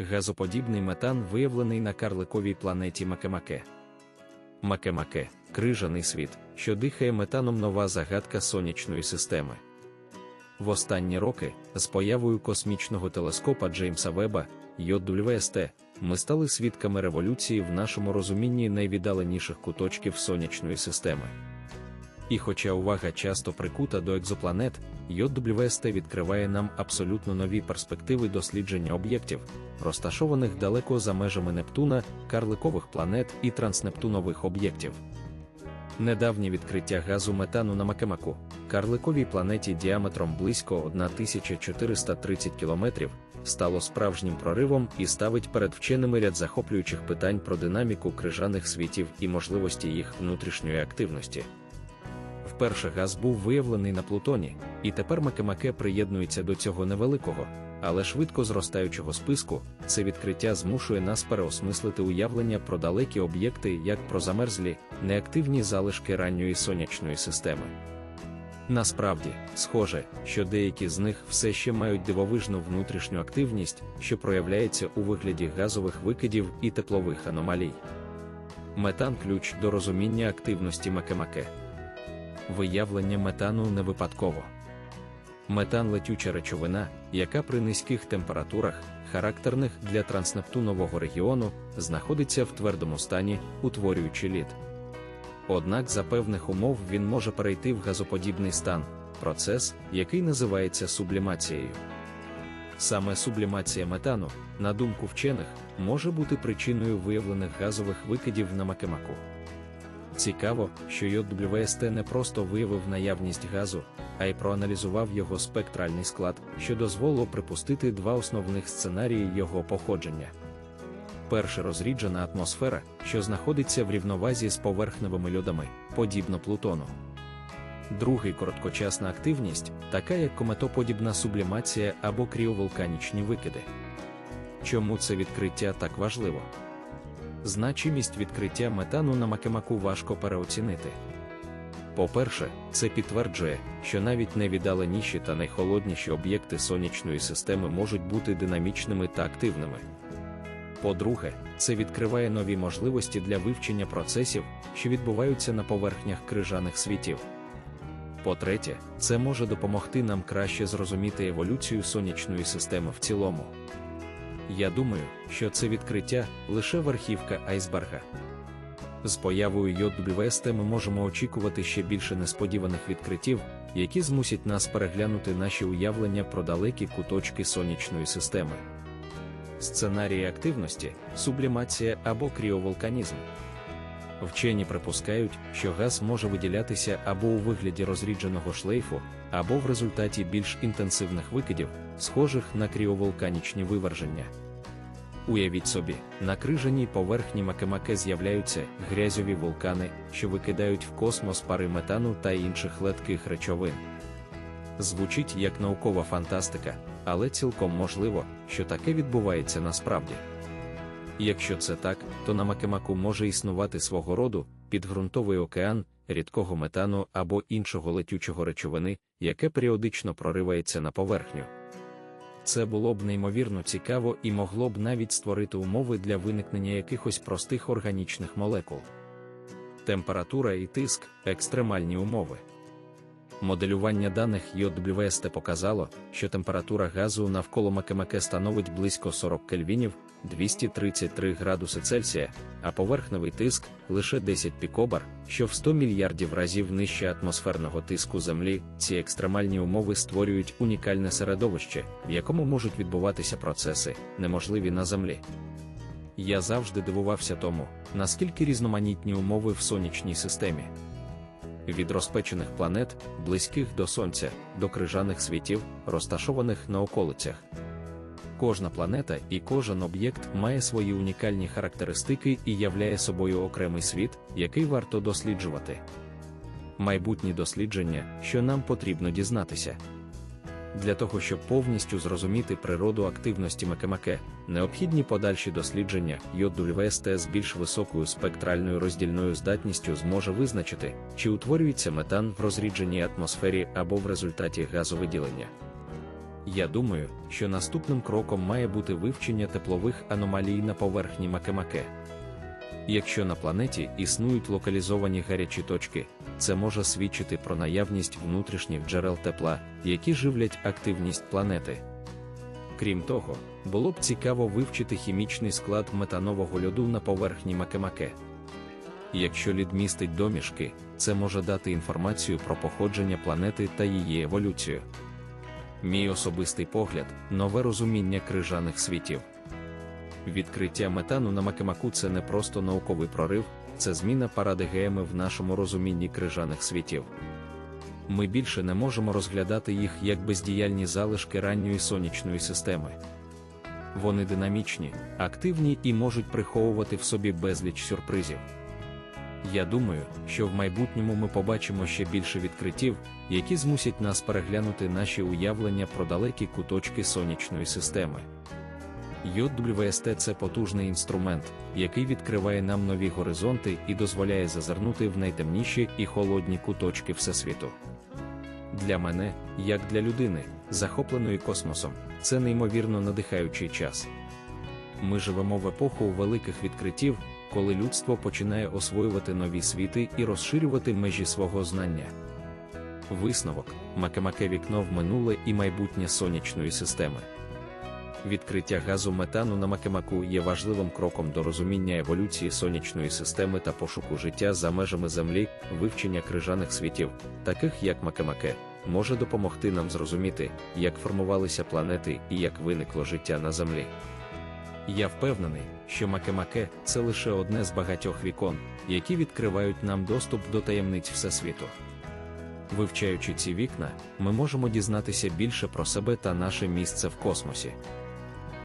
газоподібний метан виявлений на карликовій планеті Макемаке. Макемаке крижаний світ, що дихає метаном нова загадка сонячної системи. В останні роки, з появою космічного телескопа Джеймса Веба, JWST, ми стали свідками революції в нашому розумінні найвіддаленіших куточків сонячної системи. І хоча увага часто прикута до екзопланет, JWST відкриває нам абсолютно нові перспективи дослідження об'єктів, розташованих далеко за межами Нептуна, карликових планет і транснептунових об'єктів. Недавнє відкриття газу метану на Макемаку, карликовій планеті діаметром близько 1430 км, стало справжнім проривом і ставить перед вченими ряд захоплюючих питань про динаміку крижаних світів і можливості їх внутрішньої активності. Вперше газ був виявлений на Плутоні, і тепер Макемаке приєднується до цього невеликого, але швидко зростаючого списку. Це відкриття змушує нас переосмислити уявлення про далекі об'єкти як про замерзлі, неактивні залишки ранньої сонячної системи. Насправді, схоже, що деякі з них все ще мають дивовижну внутрішню активність, що проявляється у вигляді газових викидів і теплових аномалій. Метан ключ до розуміння активності Макемаке. Виявлення метану не випадково. Метан летюча речовина, яка при низьких температурах, характерних для транснептунового регіону, знаходиться в твердому стані, утворюючи лід. Однак за певних умов він може перейти в газоподібний стан, процес, який називається сублімацією. Саме сублімація метану, на думку вчених, може бути причиною виявлених газових викидів на макемаку. Цікаво, що JWST не просто виявив наявність газу, а й проаналізував його спектральний склад, що дозволило припустити два основних сценарії його походження. Перша розріджена атмосфера, що знаходиться в рівновазі з поверхневими льодами, подібно Плутону. Другий короткочасна активність, така як кометоподібна сублімація або кріовулканічні викиди. Чому це відкриття так важливо? Значимість відкриття метану на макемаку важко переоцінити. По-перше, це підтверджує, що навіть найвіддаленіші та найхолодніші об'єкти сонячної системи можуть бути динамічними та активними. По-друге, це відкриває нові можливості для вивчення процесів, що відбуваються на поверхнях крижаних світів. По-третє, це може допомогти нам краще зрозуміти еволюцію сонячної системи в цілому. Я думаю, що це відкриття лише верхівка айсберга. З появою JWST ми можемо очікувати ще більше несподіваних відкриттів, які змусять нас переглянути наші уявлення про далекі куточки сонячної системи. Сценарії активності, сублімація або кріовулканізм. Вчені припускають, що газ може виділятися або у вигляді розрідженого шлейфу, або в результаті більш інтенсивних викидів, схожих на кріовулканічні виверження. Уявіть собі, на крижаній поверхні Макемаке з'являються грязьові вулкани, що викидають в космос пари метану та інших летких речовин. Звучить як наукова фантастика, але цілком можливо, що таке відбувається насправді. Якщо це так, то на Макемаку може існувати свого роду підґрунтовий океан, рідкого метану або іншого летючого речовини, яке періодично проривається на поверхню. Це було б неймовірно цікаво і могло б навіть створити умови для виникнення якихось простих органічних молекул. Температура і тиск екстремальні умови. Моделювання даних JWST показало, що температура газу навколо Макемаке становить близько 40 кельвінів 233 градуси Цельсія, а поверхневий тиск лише 10 пікобар, що в 100 мільярдів разів нижче атмосферного тиску Землі. Ці екстремальні умови створюють унікальне середовище, в якому можуть відбуватися процеси, неможливі на Землі. Я завжди дивувався тому, наскільки різноманітні умови в сонячній системі від розпечених планет, близьких до Сонця, до крижаних світів, розташованих на околицях. Кожна планета і кожен об'єкт має свої унікальні характеристики і являє собою окремий світ, який варто досліджувати. Майбутні дослідження, що нам потрібно дізнатися. Для того, щоб повністю зрозуміти природу активності Макемаке, необхідні подальші дослідження JWST з більш високою спектральною роздільною здатністю зможе визначити, чи утворюється метан в розрідженій атмосфері або в результаті газовиділення. Я думаю, що наступним кроком має бути вивчення теплових аномалій на поверхні Макемаке. Якщо на планеті існують локалізовані гарячі точки, це може свідчити про наявність внутрішніх джерел тепла, які живлять активність планети. Крім того, було б цікаво вивчити хімічний склад метанового льоду на поверхні Макемаке. Якщо лід містить домішки, це може дати інформацію про походження планети та її еволюцію. Мій особистий погляд нове розуміння крижаних світів. Відкриття метану на Макемаку це не просто науковий прорив, це зміна парадигеми в нашому розумінні крижаних світів. Ми більше не можемо розглядати їх як бездіяльні залишки ранньої сонячної системи. Вони динамічні, активні і можуть приховувати в собі безліч сюрпризів. Я думаю, що в майбутньому ми побачимо ще більше відкриттів, які змусять нас переглянути наші уявлення про далекі куточки сонячної системи. YWST – це потужний інструмент, який відкриває нам нові горизонти і дозволяє зазирнути в найтемніші і холодні куточки Всесвіту. Для мене, як для людини, захопленої космосом, це неймовірно надихаючий час. Ми живемо в епоху великих відкриттів, коли людство починає освоювати нові світи і розширювати межі свого знання. Висновок Макемаке вікно в минуле і майбутнє сонячної системи. Відкриття газу метану на Макемаку є важливим кроком до розуміння еволюції сонячної системи та пошуку життя за межами Землі, вивчення крижаних світів, таких як Макемаке, може допомогти нам зрозуміти, як формувалися планети і як виникло життя на Землі. Я впевнений, що Макемаке це лише одне з багатьох вікон, які відкривають нам доступ до таємниць Всесвіту. Вивчаючи ці вікна, ми можемо дізнатися більше про себе та наше місце в космосі.